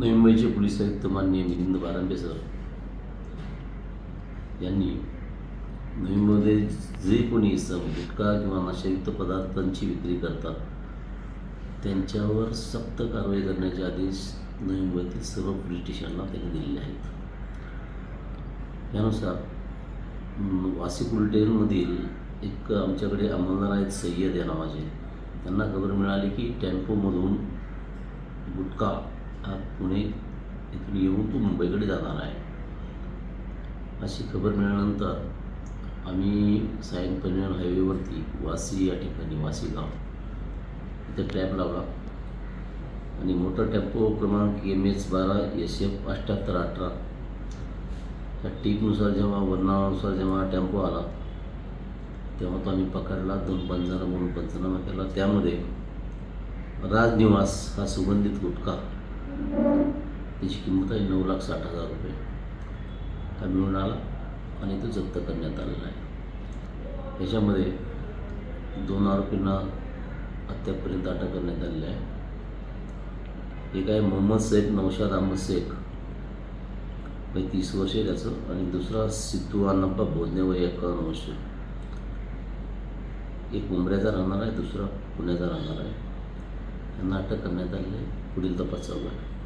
नवी मुंबईचे पोलीस आयुक्त माननीय मिलिंद बारांबे सर यांनी नवी मुंबईमध्ये जे कोणी इसम गुटखा किंवा नशायुक्त पदार्थांची विक्री करतात त्यांच्यावर सक्त कारवाई करण्याचे आदेश नवी मुंबईतील सर्व पोलीस स्टेशनला त्यांनी दिलेले आहेत. यानुसार वासिक वासी एक आमच्याकडे अंमलदार आहेत सय्यद या नावाचे. त्यांना खबर मिळाली की टेम्पोमधून गुटखा हा पुणे इथून येऊन तो मुंबईकडे जाणार आहे. अशी खबर मिळाल्यानंतर आम्ही सायन पनवेल हायवेवरती वासी या ठिकाणी वासी गाव इथे टॅप लावला. आणि मोटर टेम्पो क्रमांक एम एच बारा एस एफ अठ्ठ्याहत्तर अठरा त्या टीपनुसार जेव्हा वर्णानुसार जेव्हा टेम्पो आला तेव्हा तो आम्ही पकडला दोन पंचनामा म्हणून पंचनामा केला. त्यामध्ये राजनिवास हा सुगंधित गुटखा किंमत आहे नऊ लाख साठ हजार रुपये. हा मिळून आला आणि तो जप्त करण्यात आलेला आहे. याच्यामध्ये दोन आरोपींना अद्यापर्यंत अटक करण्यात आलेली आहे. एक आहे मोहम्मद शेख नौशाद अहमद शेख. वय तीस वर्ष आहे त्याचं. आणि दुसरा सिद्धू अण्णाप्पा बोधने वय एकावन्न वर्ष एक मुंबऱ्याचा राहणार आहे दुसरा पुण्याचा राहणार आहे. त्यांना अटक करण्यात आली आहे. पुढील तपास चालू आहे.